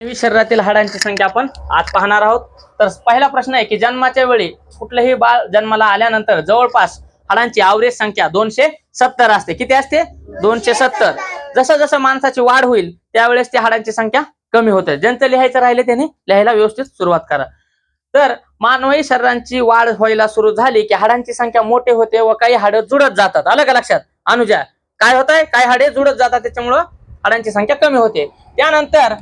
शरीरातील हाडांची संख्या आपण आज पाहणार आहोत. तर पहिला प्रश्न आहे की जन्माच्या वेळी कुठलंही बाळ जन्माला आल्यानंतर जवळपास हाडांची आवरेज संख्या दोनशे सत्तर असते. किती असते? दोनशे सत्तर. जसं जसं माणसाची वाढ होईल त्यावेळेस त्या हाडांची संख्या कमी होते. ज्यांचं लिहायचं राहिले त्याने लिहायला व्यवस्थित सुरुवात करा. तर मानवी शरीरांची वाढ व्हायला सुरू झाली की हाडांची संख्या मोठे होते व काही हाडं जुडत जातात. आलं का लक्षात? अनुजा काय होत आहे काही हाडे जुडत जातात त्याच्यामुळं हाडांची संख्या कमी होते. त्यानंतर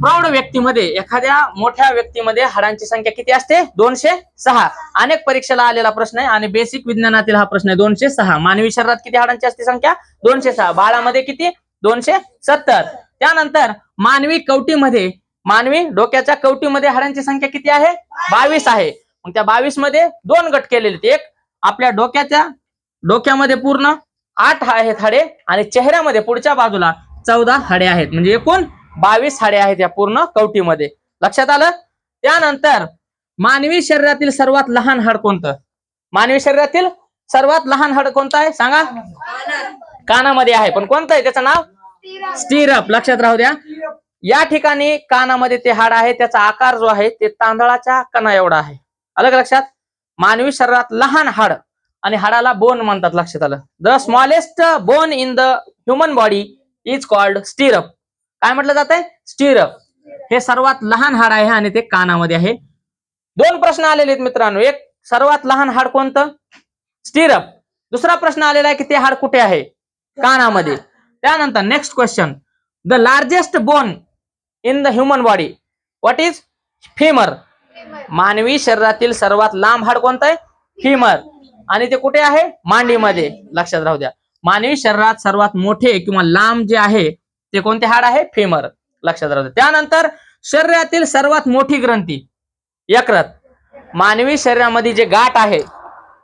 प्रौढ व्यक्तीमध्ये एखाद्या मोठ्या व्यक्तीमध्ये हाडांची संख्या किती असते? दोनशे सहा. अनेक परीक्षेला आलेला प्रश्न आहे आणि बेसिक विज्ञानातील हा प्रश्न आहे दोनशे सहा. मानवी शरीरात किती हाडांची असते संख्या? दोनशे सहा. बाळामध्ये किती? दोनशे सत्तर. त्यानंतर मानवी कवटीमध्ये मानवी डोक्याच्या कवटीमध्ये हाडांची संख्या किती आहे? बावीस आहे. मग त्या बावीसमध्ये दोन गट केलेले एक आपल्या डोक्याच्या डोक्यामध्ये पूर्ण आठ आहेत हाडे आणि चेहऱ्यामध्ये पुढच्या बाजूला चौदा हाडे आहेत. म्हणजे एकूण बावीस हाडे आहेत या पूर्ण कवटीमध्ये. लक्षात आलं? त्यानंतर मानवी शरीरातील सर्वात लहान हाड कोणतं? मानवी शरीरातील सर्वात लहान हाड कोणतं आहे? सांगा. कानामध्ये आहे. पण कोणतं आहे? त्याचं नाव? स्टिरप लक्षात राहू द्या. या ठिकाणी कानामध्ये ते हाड आहे. त्याचा आकार जो आहे ते तांदळाच्या कणा एवढा आहे. अलग लक्षात? मानवी शरीरात लहान हाड आणि हाडाला बोन म्हणतात लक्षात आलं. The smallest bone in the human body is called stirrup काय म्हटलं जात आहे स्टिरअप हे सर्वात लहान हाड आहे आणि ते कानामध्ये आहे. दोन प्रश्न आलेले आहेत मित्रांनो. एक सर्वात लहान हाड कोणतं? स्टिरअप दुसरा प्रश्न आलेला आहे की ते हाड कुठे आहे? कानामध्ये. त्यानंतर next question the largest bone in the human body what is femur मानवी शरीरातील सर्वात लांब हाड कोणतं आहे? फिमर आणि ते कुठे आहे? मांडीमध्ये. लक्षात राहू द्या. मानवी शरीरात सर्वात मोठे किंवा लांब जे आहे ते कोणते हाड आहे? फेमर लक्षात राहतो त्यानंतर शरीरातील सर्वात मोठी ग्रंथी यकृत. मानवी शरीरामध्ये जे गाठ आहे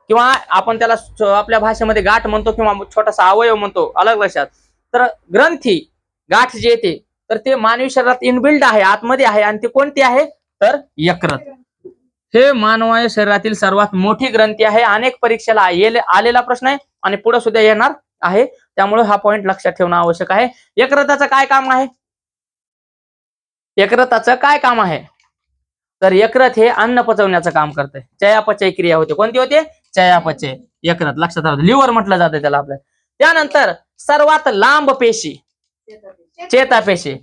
किंवा आपण त्याला आपल्या भाषेमध्ये गाठ म्हणतो किंवा छोटासा अवयव म्हणतो अलग लक्षात. तर ग्रंथी गाठ जे येते तर ते मानवी शरीरात इनबिल्ड आहे आतमध्ये आहे आणि ती कोणती आहे? तर यकृत. हे मानवाय शरीरातील सर्वात मोठी ग्रंथी आहे. अनेक परीक्षेला आलेला प्रश्न आहे आणि पुढे सुद्धा येणार आहे. त्यामुळे हा पॉईंट लक्षात ठेवणं आवश्यक आहे. यकृताचं काय काम आहे? यकृताचं काय काम आहे? तर यकृत हे अन्न पचवण्याचं काम करते चयापचय क्रिया होते. कोणती होते? चयापचय. यकृत. लक्षात राहते लिव्हर म्हटलं जातं त्याला आपल्या त्यानंतर सर्वात लांब पेशी. चेतापेशी.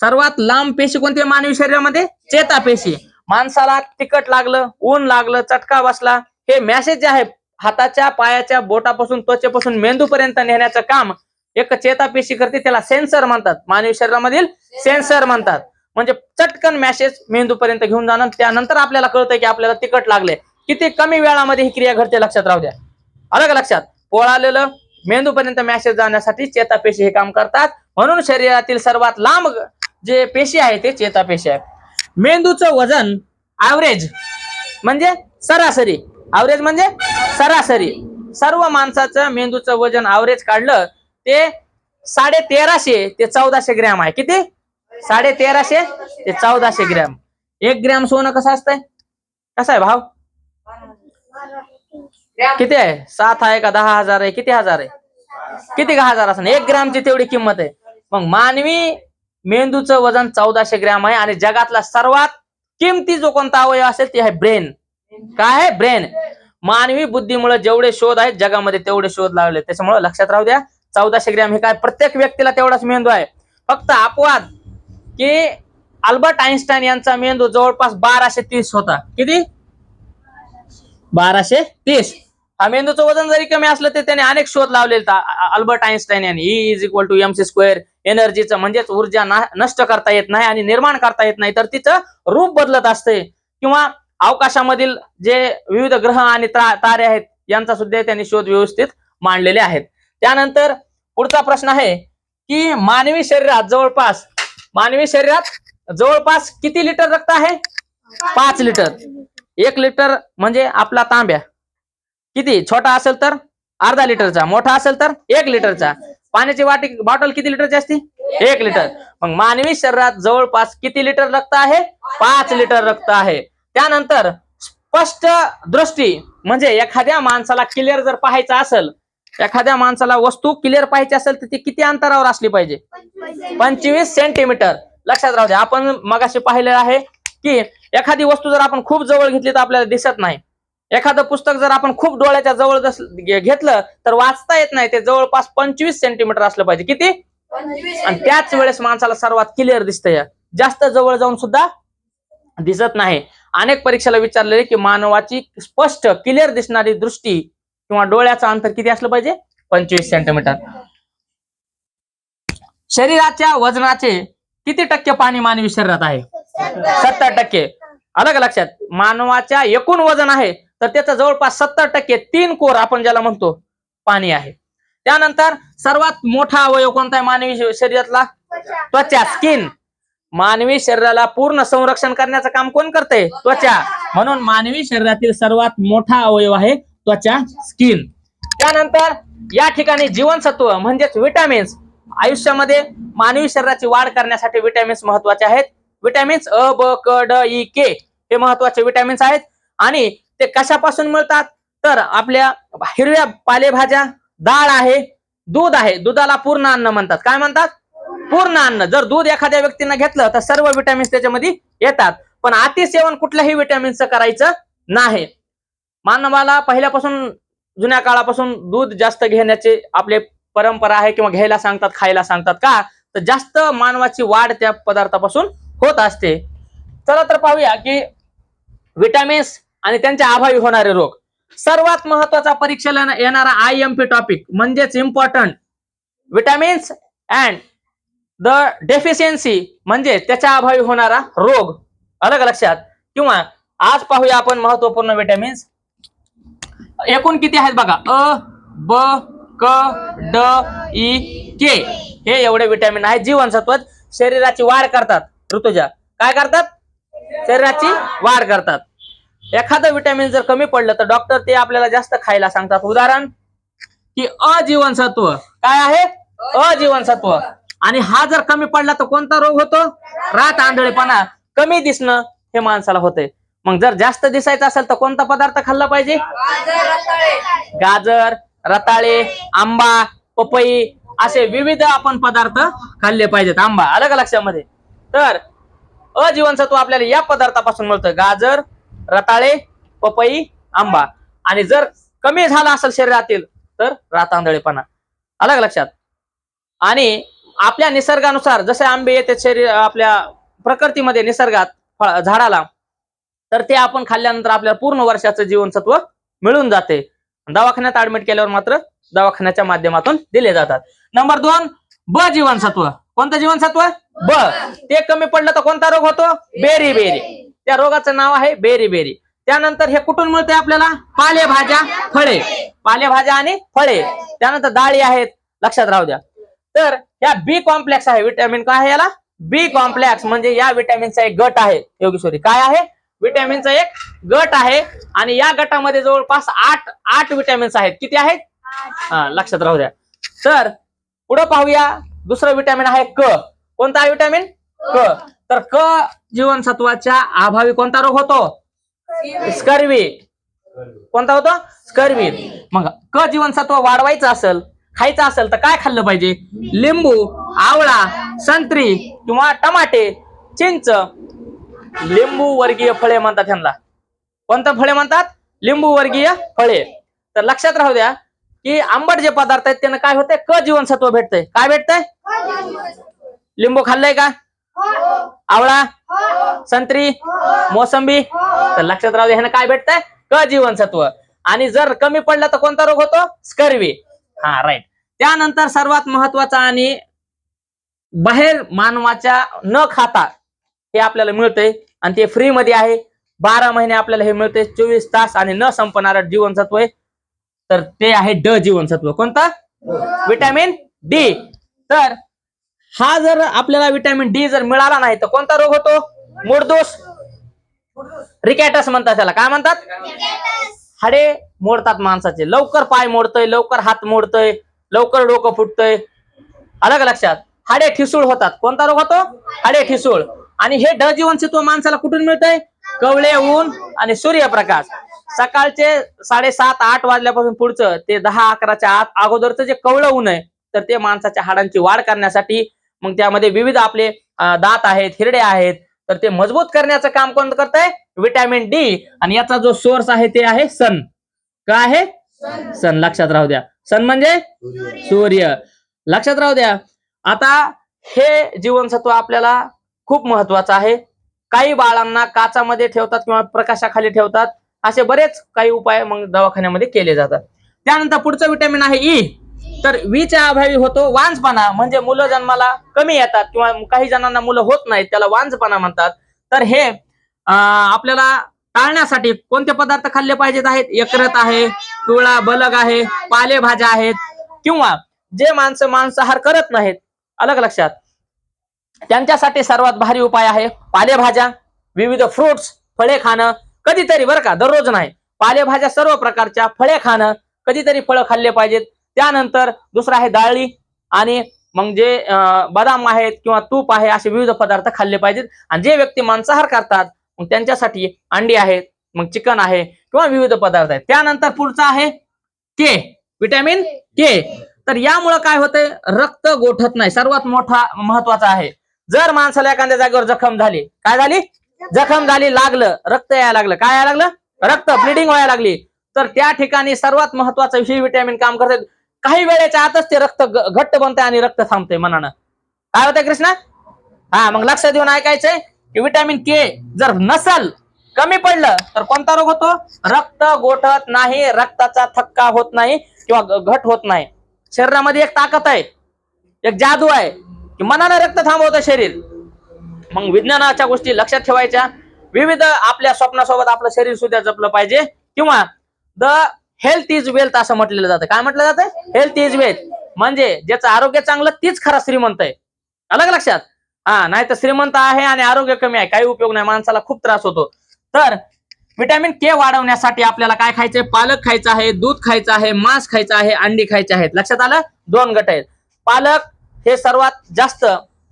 सर्वात लांब पेशी कोणती आहे मानवी शरीरामध्ये? चेतापेशी. माणसाला तिकट लागलं ऊन लागलं चटका बसला हे मॅसेज जे आहे हाताच्या पायाच्या बोटापासून त्वचेपासून मेंदूपर्यंत नेण्याचं काम एक चेतापेशी करते त्याला सेन्सर म्हणतात. मानवी शरीरामधील सेन्सर म्हणतात. म्हणजे चटकन मॅसेज मेंदूपर्यंत घेऊन जाणं त्यानंतर आपल्याला कळतंय की आपल्याला तिकट लागले किती कमी वेळामध्ये ही क्रिया घडते लक्षात राहू द्या. अलग लक्षात? पोळालेलं मेंदूपर्यंत मॅसेज जाण्यासाठी चेतापेशी हे काम करतात. म्हणून शरीरातील सर्वात लांब जे पेशी आहे ते चेतापेशी आहे. मेंदूचं वजन ऍव्हरेज म्हणजे सरासरी ऍव्हरेज म्हणजे सरासरी. सर्व माणसाचं मेंदूचं वजन ऍव्हरेज काढलं ते साडे तेराशे ते चौदाशे ग्रॅम आहे. किती? साडे तेराशे ते चौदाशे ग्रॅम. एक ग्रॅम सोनं कसं असतंय? कसं आहे भाव? किती आहे? सात आहे का? दहा हजार आहे. किती हजार आहे? किती का हजार असं एक ग्रॅमची तेवढी किंमत आहे. मग मानवी मेंदूचं वजन चौदाशे ग्रॅम आहे आणि जगातला सर्वात किमती जो कोणता अवयव असेल ते आहे ब्रेन. काय आहे? ब्रेन मानवी बुद्धीमुळे जेवढे शोध आहेत जगामध्ये तेवढे शोध लागले. त्याच्यामुळे लक्षात राहू द्या चौदाशे ग्रॅम हे काय? प्रत्येक व्यक्तीला तेवढाच मेंदू आहे. फक्त अपवाद की अल्बर्ट आईन्स्टाईन यांचा मेंदू जवळपास बाराशे तीस होता. किती? बाराशे तीस. हा मेंदूचं वजन जरी कमी असलं तर त्याने अनेक शोध लावलेले अल्बर्ट आईन्स्टाईन यांनी. E is equal to M C square एनर्जीचं म्हणजेच ऊर्जा नष्ट करता येत नाही आणि निर्माण करता येत नाही. तर तिचं रूप बदलत असते. किंवा अवकाशामधील जे विविध ग्रह आणि तारे आहेत यांचा सुद्धा त्यांनी शोध व्यवस्थित मांडलेले आहेत. त्यानंतर पुढचा प्रश्न आहे की मानवी शरीरात जवळपास मानवी शरीरात जवळपास किती लिटर रक्त आहे? पाच लिटर. एक लिटर म्हणजे आपला तांब्या. किती? छोटा असेल तर अर्धा लिटरचा. मोठा असेल तर एक लिटरचा. पाण्याची वाटी बॉटल किती लिटरची असते? एक लिटर. मग मानवी शरीरात जवळपास किती लिटर रक्त आहे? पाच लिटर रक्त आहे. त्यानंतर स्पष्ट दृष्टी म्हणजे एखाद्या माणसाला क्लिअर जर पाहायचं असेल एखाद्या माणसाला वस्तू क्लिअर पाहायची असेल तर ती किती अंतरावर असली पाहिजे? पंचवीस सेंटीमीटर लक्षात राहू द्या आपण मगाशी पाहिलेलं आहे की एखादी वस्तू जर आपण खूप जवळ घेतली तर आपल्याला दिसत नाही. एखादं पुस्तक जर आपण खूप डोळ्याच्या जवळ जस- घेतलं तर वाचता येत नाही ते जवळपास पंचवीस सेंटीमीटर असलं पाहिजे. किती? आणि त्याच वेळेस माणसाला सर्वात क्लिअर दिसतंय. जास्त जवळ जाऊन सुद्धा दिसत नाही. अनेक परीक्षेला विचारलेले की मानवाची स्पष्ट क्लिअर दिसणारी दृष्टी किंवा डोळ्याचं अंतर किती असलं पाहिजे? पंचवीस सेंटीमीटर शरीराच्या वजनाचे किती टक्के पाणी मानवी शरीरात आहे? सत्तर टक्के. अलग लक्षात. मानवाच्या एकूण वजन आहे तर त्याचा जवळपास सत्तर टक्के तीन कोर आपण ज्याला म्हणतो पाणी आहे. त्यानंतर सर्वात मोठा अवयव कोणता आहे मानवी शरीरातला? त्वचा स्किन मानवी शरीराला पूर्ण संरक्षण करण्याचं काम कोण करते त्वचा. म्हणून मानवी शरीरातील सर्वात मोठा अवयव आहे त्वचा स्किन. त्यानंतर या ठिकाणी जीवनसत्व म्हणजेच विटॅमिन्स. आयुष्यामध्ये मानवी शरीराची वाढ करण्यासाठी विटॅमिन्स महत्त्वाचे आहेत. विटॅमिन्स अ ब क ड ई के हे महत्त्वाचे विटॅमिन्स आहेत. आणि ते कशापासून मिळतात? तर आपल्या हिरव्या पालेभाज्या डाळ आहे दूध आहे. दुधाला पूर्ण अन्न म्हणतात. काय म्हणतात? पूर्ण अन्न. जर दूध एखाद्या व्यक्तीनं घेतलं तर सर्व विटॅमिन्स त्याच्यामध्ये येतात. पण अतिसेवन कुठल्याही विटॅमिन्सचं करायचं नाही. मानवाला पहिल्यापासून जुन्या काळापासून दूध जास्त घेण्याचे आपले परंपरा आहे किंवा घ्यायला सांगतात खायला सांगतात का? तर जास्त मानवाची वाढ त्या पदार्थापासून होत असते. चला तर पाहूया की विटॅमिन्स आणि त्यांच्या अभावी होणारे रोग. सर्वात महत्त्वाचा परीक्षेला येणारा आय एम पी टॉपिक म्हणजेच important vitamins and the deficiency म्हणजे त्याच्या अभावी होणारा रोग. अलग लक्षात. किंवा आज पाहूया आपण महत्त्वपूर्ण विटॅमिन्स एकूण किती आहेत बघा? अ ब क ड ई के. हे एवढे विटॅमिन आहेत. जीवनसत्व शरीराची वाढ करतात ऋतुजा. काय करतात? शरीराची वाढ करतात. एखादं विटॅमिन जर कमी पडलं तर डॉक्टर ते आपल्याला जास्त खायला सांगतात. उदाहरण की अजीवनसत्व. काय आहे? अजीवनसत्व. आणि हा जर कमी पडला तर कोणता रोग होतो? रात आंधळेपणा. कमी दिसणं हे माणसाला होते मग जर जास्त दिसायचं असेल तर कोणता पदार्थ खाल्ला पाहिजे? गाजर रताळे. आंबा पपई असे विविध आपण पदार्थ खाल्ले पाहिजेत. आंबा अलग लक्षामध्ये? तर अजीवनसत्व आपल्याला या पदार्थापासून मिळतं. गाजर रताळे पपई आंबा. आणि जर कमी झाला असेल शरीरातील तर रातांदळेपणा अलग लक्षात? आणि आपल्या निसर्गानुसार जसे आंबे येते शरीर आपल्या प्रकृतीमध्ये निसर्गात फळ- झाडाला तर ते आपण खाल्ल्यानंतर आपल्याला पूर्ण वर्षाचं जीवनसत्व मिळून जाते. दवाखान्यात ऍडमिट केल्यावर मात्र दवाखान्याच्या माध्यमातून दिले जातात. नंबर दोन ब जीवनसत्व. कोणतं जीवनसत्व? ब. ते कमी पडलं तर कोणता रोग होतो? Beriberi. त्या रोगाचं नाव आहे बेरी बेरी. त्यानंतर हे कुठून मिळते आपल्याला? पालेभाज्या फळे. पालेभाज्या आणि फळे. त्यानंतर डाळी आहेत. लक्षात राहू द्या. तर या बी कॉम्प्लेक्स आहे. विटॅमिन काय आहे याला? बी कॉम्प्लेक्स म्हणजे या विटॅमिनचा एक गट आहे. योगेश्वरी काय आहे? विटॅमिनचा एक गट आहे. आणि या गटामध्ये जवळपास आठ आठ विटॅमिन्स आहेत. किती आहेत? हा लक्षात राहू द्या. तर पुढे पाहूया. दुसरं विटॅमिन आहे क. कोणता आहे विटॅमिन क. तर क जीवनसत्वाच्या अभावी कोणता रोग होतो? स्कर्वी. कोणता होतो? स्कर्वी. मग क जीवनसत्व वाढवायचं असेल खायचं असेल तर काय खाल्लं पाहिजे? लिंबू आवळा संत्री किंवा टमाटे चिंच. लिंबू वर्गीय फळे म्हणतात ह्यांना. कोणतं फळे म्हणतात? लिंबू वर्गीय फळे. तर लक्षात राहू द्या की आंबट जे पदार्थ आहेत त्यांना काय होतंय? क जीवनसत्व भेटतंय. काय भेटतंय? लिंबू खाल्लंय का? आवळा संत्री मोसंबी. तर लक्षात राहू द्या ह्यानं काय भेटतंय? क जीवनसत्व आणि जर कमी पडलं तर कोणता रोग होतो? स्कर्वी. हा राईट त्यानंतर सर्वात महत्त्वाचा आणि बाहेर मानवाच्या न खाता हे आपल्याला मिळतंय. आणि ते फ्री मध्ये आहे. बारा महिने आपल्याला हे मिळते चोवीस तास आणि न संपणारं जीवनसत्व आहे. तर ते आहे ड जीवनसत्व. कोणतं? विटॅमिन डी तर हा जर आपल्याला विटॅमिन डी जर मिळाला नाही तर कोणता रोग होतो? मुडदोष रिकॅटस म्हणतात त्याला. काय म्हणतात? हाडे मोडतात माणसाचे. लवकर पाय मोडतय लवकर हात मोडतय लवकर डोकं फुटतय. अलग लक्षात. हाडे ठिसूळ होतात. कोणता रोग होतो? हाडे ठिसूळ. आणि हे ड जीवनसत्व माणसाला कुठून मिळतंय? कवळे ऊन आणि सूर्यप्रकाश. सकाळचे साडेसात आठ वाजल्यापासून पुढचं ते दहा अकराच्या आत अगोदरचं जे कवळं ऊन आहे तर ते माणसाच्या हाडांची वाढ करण्यासाठी मग त्यामध्ये विविध आपले दात आहेत हिरडे आहेत तर ते मजबूत करण्याचं काम कोण करत विटॅमिन डी आणि याचा जो सोर्स आहे ते आहे सन काय आहे? सन लक्षात राहू द्या. सन म्हणजे? सूर्य. लक्षात राहू द्या. आता हे जीवनसत्व आपल्याला खूप महत्वाचं आहे. काही बाळांना काचामध्ये ठेवतात किंवा प्रकाशाखाली ठेवतात. असे बरेच काही उपाय मग दवाखान्यामध्ये केले जातात. त्यानंतर पुढचं विटॅमिन आहे ई तर e वीच्या अभावी होतो वांजपणा. म्हणजे मुलं जन्माला कमी येतात किंवा काही जणांना मुलं होत नाहीत त्याला वांजपणा म्हणतात. तर हे आपल्याला टाळण्यासाठी कोणते पदार्थ खाल्ले पाहिजेत आहेत? यकृत आहे पिवळा बलग आहे पालेभाज्या आहेत किंवा जे माणसं मांसाहार करत नाहीत. अलग लक्षात. त्यांच्यासाठी सर्वात भारी उपाय आहे पालेभाज्या विविध फ्रुट्स फळे खाणं. कधीतरी बरं का दररोज नाही. पालेभाज्या सर्व प्रकारच्या फळे खाणं. कधीतरी फळं खाल्ले पाहिजेत. त्यानंतर दुसरं आहे डाळी आणि मग जे बदाम आहेत किंवा तूप आहे असे विविध पदार्थ खाल्ले पाहिजेत. आणि जे व्यक्ती मांसाहार करतात मग त्यांच्यासाठी अंडी आहेत मग चिकन आहे किंवा विविध पदार्थ आहेत. त्यानंतर पुढचं आहे के विटॅमिन के तर यामुळं काय होतंय? रक्त गोठत नाही. सर्वात मोठा महत्त्वाचा आहे. जर माणसाला एखाद्या जागेवर जखम झाली काय झाली? जखम झाली लागलं. रक्त यायला लागलं. काय यायला लागलं? रक्त. ब्लिडिंग व्हायला लागली. तर त्या ठिकाणी सर्वात महत्वाचं ही विटॅमिन काम करते काही वेळेच्या आतच ते रक्त घट्ट बनतंय आणि रक्त थांबतंय मनानं. काय होतंय कृष्णा? हा मग लक्ष देऊन ऐकायचंय. विटॅमिन के जर नसल कमी पडलं तर कोणता रोग होतो? रक्त गोठत नाही रक्ताचा थक्का होत नाही किंवा घट होत नाही. शरीरामध्ये एक ताकद आहे एक जादू आहे की मनानं रक्त थांबवतं शरीर. मग विज्ञानाच्या गोष्टी लक्षात ठेवायच्या. विविध आपल्या स्वप्नासोबत आपलं शरीर सुद्धा जपलं पाहिजे. किंवा द हेल्थ इज वेल्थ असं म्हटलेलं जातं. काय म्हटलं जातं? हेल्थ इज वेल्थ म्हणजे ज्याचं आरोग्य चांगलं तीच खरा श्रीमंत आहे. अलग लक्षात? हा नाही तर श्रीमंत आहे आणि आरोग्य कमी आहे. काही उपयोग नाही. माणसाला खूप त्रास होतो. तर विटॅमिन के वाढवण्यासाठी आपल्याला काय खायचंय? पालक खायचं आहे दूध खायचं आहे मांस खायचं आहे अंडी खायचे आहेत. लक्षात आलं? दोन गट आहेत. पालक हे सर्वात जास्त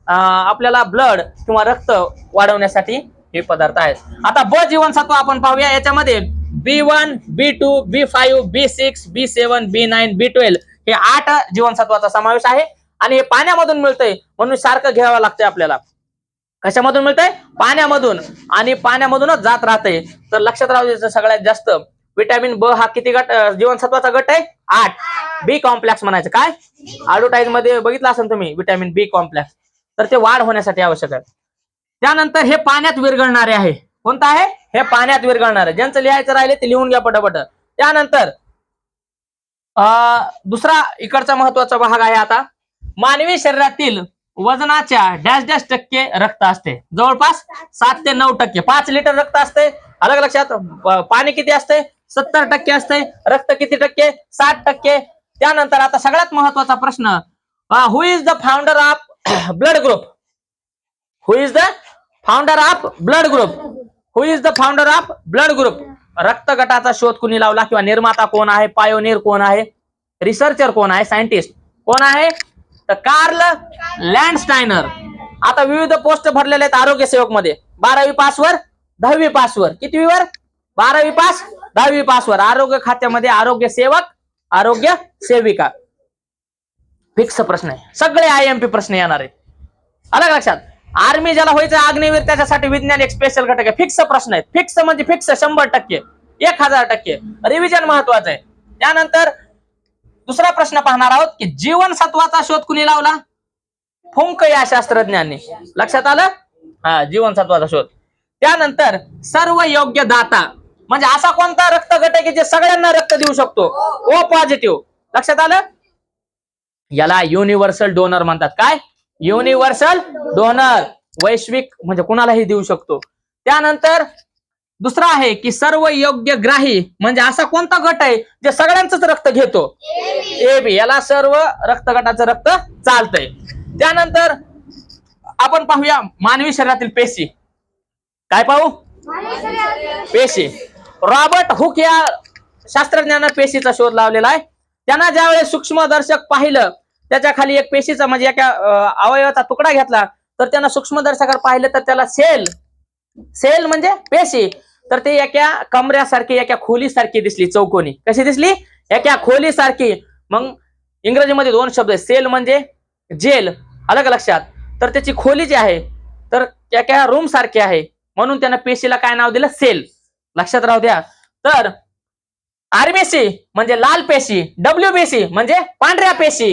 आपल्याला ब्लड किंवा रक्त वाढवण्यासाठी हे पदार्थ आहेत. आता ब जीवनसत्व आपण पाहूया. याच्यामध्ये B one B two B five B six B seven B nine B twelve हे आठ जीवनसत्वाचा समावेश आहे. आणि हे पाण्यामधून मिळतंय म्हणून सारखं घ्यावं लागतंय आपल्याला. कशामधून मिळतंय? पाण्यामधून. आणि पाण्यामधूनच जात राहतंय. तर लक्षात राहू द्यायचं सगळ्यात जास्त विटॅमिन ब हा किती गट जीवनसत्वाचा गट आहे? आठ. बी कॉम्प्लेक्स म्हणायचं. काय? ऍडव्हर्टाईजमध्ये बघितलं असेल तुम्ही विटॅमिन बी कॉम्प्लेक्स तर ते वाढ होण्यासाठी आवश्यक आहे. त्यानंतर हे पाण्यात विरघळणारे आहे. कोणतं आहे? हे पाण्यात विरघळणारे ज्यांचं लिहायचं राहिले ते लिहून घ्या पटापट. त्यानंतर अं, दुसरा इकडचा महत्त्वाचा भाग आहे आता. मानवी शरीरातील वजनाच्या डॅश डॅश टक्के रक्त असते. जवळपास सात ते नऊ टक्के. पाच लिटर रक्त असते. अलग लक्षात पाणी किती असते? सत्तर टक्के असते. रक्त किती टक्के? साठ टक्के. त्यानंतर आता सगळ्यात महत्त्वाचा प्रश्न who is the founder of blood group who is the founder of blood group who is the founder of blood group रक्त गटाचा शोध कुणी लावला किंवा निर्माता कोण आहे? पायोनियर कोण आहे? रिसर्चर कोण आहे? सायंटिस्ट कोण आहे? तर कार्ल लँडस्टायनर. आता विविध पोस्ट भरलेले आहेत आरोग्य सेवकमध्ये बारावी पासवर दहावी पासवर. कितवीवर? बारावी पास दहावी पासवर. आरोग्य खात्यामध्ये आरोग्य सेवक आरोग्य सेविका. फिक्स प्रश्न आहे. सगळे आय एम पी प्रश्न येणार आहेत. अलग लक्षात? आर्मी ज्याला व्हायचं अग्निवीर त्याच्यासाठी विज्ञान एक स्पेशल घटक आहे. फिक्स प्रश्न आहेत फिक्स म्हणजे फिक्स शंभर टक्के. एक हजार टक्के. रिव्हिजन महत्वाचं आहे. त्यानंतर दुसरा प्रश्न पाहणार आहोत की जीवनसत्वाचा शोध कुणी लावला? फुंक या शास्त्रज्ञांनी. लक्षात आलं? हा जीवनसत्वाचा शोध. त्यानंतर सर्व योग्य दाता म्हणजे असा कोणता रक्त गट आहे की जे सगळ्यांना रक्त देऊ शकतो? ओ पॉझिटिव्ह लक्षात आलं? याला युनिव्हर्सल डोनर म्हणतात. काय? युनिव्हर्सल डोनर वैश्विक म्हणजे कुणालाही देऊ शकतो. त्यानंतर दुसरा आहे की सर्व योग्य ग्राही म्हणजे असा कोणता गट आहे जे सगळ्यांचंच रक्त घेतो? A B. याला सर्व रक्त गटाचं रक्त चालतंय. त्यानंतर आपण पाहूया मानवी शरीरातील पेशी. काय पाहू? पेशी. रॉबर्ट हुक या शास्त्रज्ञानं पेशीचा शोध लावलेला आहे. त्यांना ज्यावेळेस सूक्ष्मदर्शक पाहिलं त्याच्याखाली एक पेशीचा म्हणजे एका अवयवाचा तुकडा घेतला तर त्यानं सूक्ष्मदर्शकावर पाहिलं तर त्याला सेल. सेल म्हणजे पेशी. तर ते एका कमऱ्यासारखी एका खोलीसारखी दिसली चौकोनी. कशी दिसली? एका खोलीसारखी. मग इंग्रजीमध्ये दोन शब्द सेल म्हणजे जेल. अलग लक्षात. तर त्याची खोली जी आहे तर एका रूम सारखी आहे. म्हणून त्यानं पेशीला काय नाव दिलं? सेल. लक्षात राहू द्या. तर आरबीसी म्हणजे लाल पेशी. डब्ल्यूबीसी म्हणजे पांढऱ्या पेशी.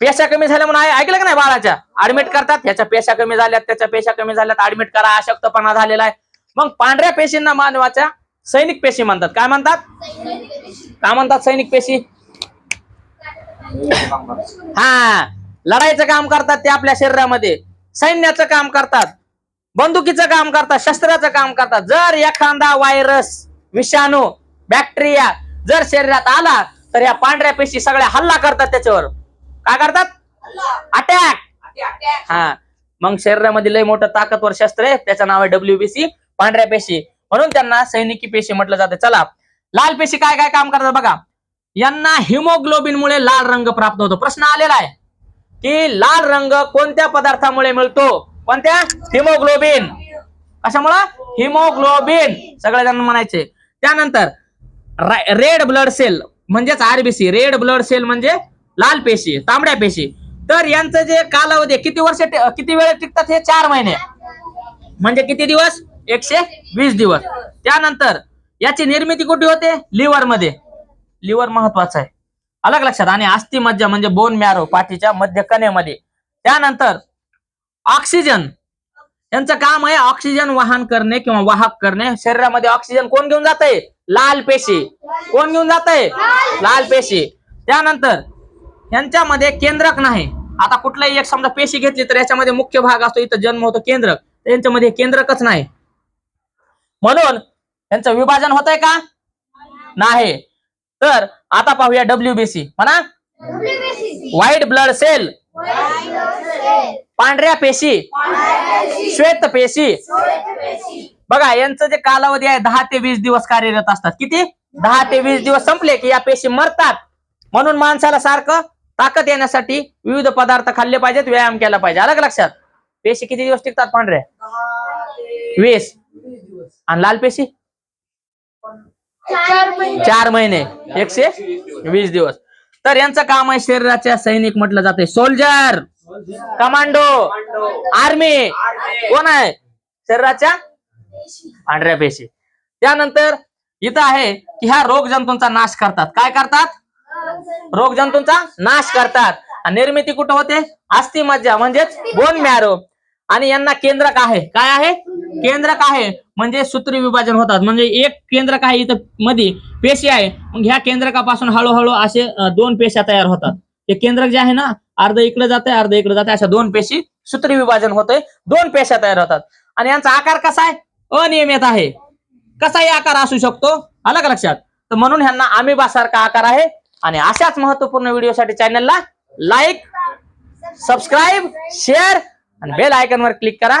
पेशा कमी झाल्या म्हणून ऐकलं का नाही बाळाच्या? ऍडमिट करतात. ह्याच्या पेशा कमी झाल्यात त्याच्या पेशा कमी झाल्यात. ऍडमिट करा. अशक्तपणा झालेला आहे. मग पांढऱ्या पेशींना मानवाच्या सैनिक पेशी म्हणतात. काय म्हणतात? काय म्हणतात सैनिक पेशी? हा लढाईचं काम करतात ते आपल्या शरीरामध्ये. सैन्याचं काम करतात बंदुकीचं काम करतात शस्त्राचं काम करतात. जर एखादा व्हायरस विषाणू बॅक्टेरिया जर शरीरात आला तर या पांढऱ्या पेशी सगळ्या हल्ला करतात त्याच्यावर. काय करतात? अटॅक हा. मग शरीरामध्ये लय मोठं ताकदवर शस्त्र आहे. त्याचं नाव आहे डब्ल्यूबीसी पांढऱ्या पेशी. म्हणून त्यांना सैनिकी पेशी म्हटलं जातं. चला लाल पेशी काय काय काम करतात बघा. यांना हिमोग्लोबिन मुळे लाल रंग प्राप्त होतो. प्रश्न आलेला आहे. की लाल रंग कोणत्या पदार्थामुळे मिळतो? कोणत्या? हिमोग्लोबिन कशामुळं? हिमोग्लोबिन सगळेजण म्हणायचे. त्यानंतर रेड ब्लड सेल म्हणजेच आरबीसी रेड ब्लड सेल म्हणजे लाल पेशी तांबड्या पेशी. तर यांचं जे कालावधी किती वर्ष किती वेळ टिकतात हे? चार महिने. म्हणजे किती दिवस? एकशे वीस दिवस. त्यानंतर याची निर्मिती कुठे होते? लिव्हरमध्ये. लिव्हर महत्वाचं आहे. अलग लक्षात. आणि अस्थि मज्जा म्हणजे बोन मॅरो पाठीच्या मध्य कणेमध्ये त्यानंतर ऑक्सिजन यांचं काम आहे ऑक्सिजन वाहन करणे किंवा वाहक करणे. शरीरामध्ये ऑक्सिजन कोण घेऊन जात लाल पेशी. कोण घेऊन जात लाल पेशी. त्यानंतर यांच्यामध्ये केंद्रक नाही. आता कुठलाही एक समजा पेशी घेतली तर याच्यामध्ये मुख्य भाग असतो. इथं जन्म होतो केंद्रक. यांच्यामध्ये केंद्रकच नाही. म्हणून यांचं विभाजन होत आहे का? नाही. तर आता पाहूया डब्ल्यूबीसी म्हणा. व्हाईट ब्लड सेल पांढऱ्या पेशी. श्वेत पेशी. बघा यांचं जे कालावधी आहे दहा ते वीस दिवस कार्यरत असतात. किती? दहा ते वीस दिवस संपले की या पेशी मरतात. म्हणून माणसाला सारखं ताकद येण्यासाठी विविध पदार्थ खाल्ले पाहिजेत व्यायाम केला पाहिजे. अलग लक्षात? पेशी किती दिवस टिकतात पांढऱ्या? वीस. आणि लाल पेशी? चार महिने. एकशे वीस दिवस. तर यांचं काम आहे शरीराच्या सैनिक म्हटलं जाते सोल्जर कमांडो आर्मी कोण आहे? शरीराच्या पांढऱ्या पेशी. त्यानंतर इथं आहे की ह्या रोग जंतूंचा नाश करतात. काय करतात? रोग जंतूंचा नाश करतात. आणि निर्मिती कुठं होते? अस्थि मज्जा म्हणजेच बोन मॅरो आणि यांना केंद्रक आहे. काय आहे? केंद्रक आहे. म्हणजे सूत्री विभाजन होतात. म्हणजे एक केंद्रक आहे इथं मध्ये पेशी आहे. मग ह्या केंद्रकापासून हळूहळू असे दोन पेशा तयार होतात. हे केंद्रक जे आहे ना अर्ध इकडे जाते अर्ध इकडे जाते अशा दोन पेशी सूत्री विभाजन होतंय. दोन पेश्या तयार होतात. आणि यांचा आकार कसा आहे? अनियमित आहे. कसाही आकार असू शकतो. अलग लक्षात? तर म्हणून ह्यांना आमिबासारखा आकार आहे. आणि अशाच महत्त्वपूर्ण व्हिडिओसाठी चॅनलला लाईक सबस्क्राईब शेअर आणि बेल आयकॉनवर क्लिक करा.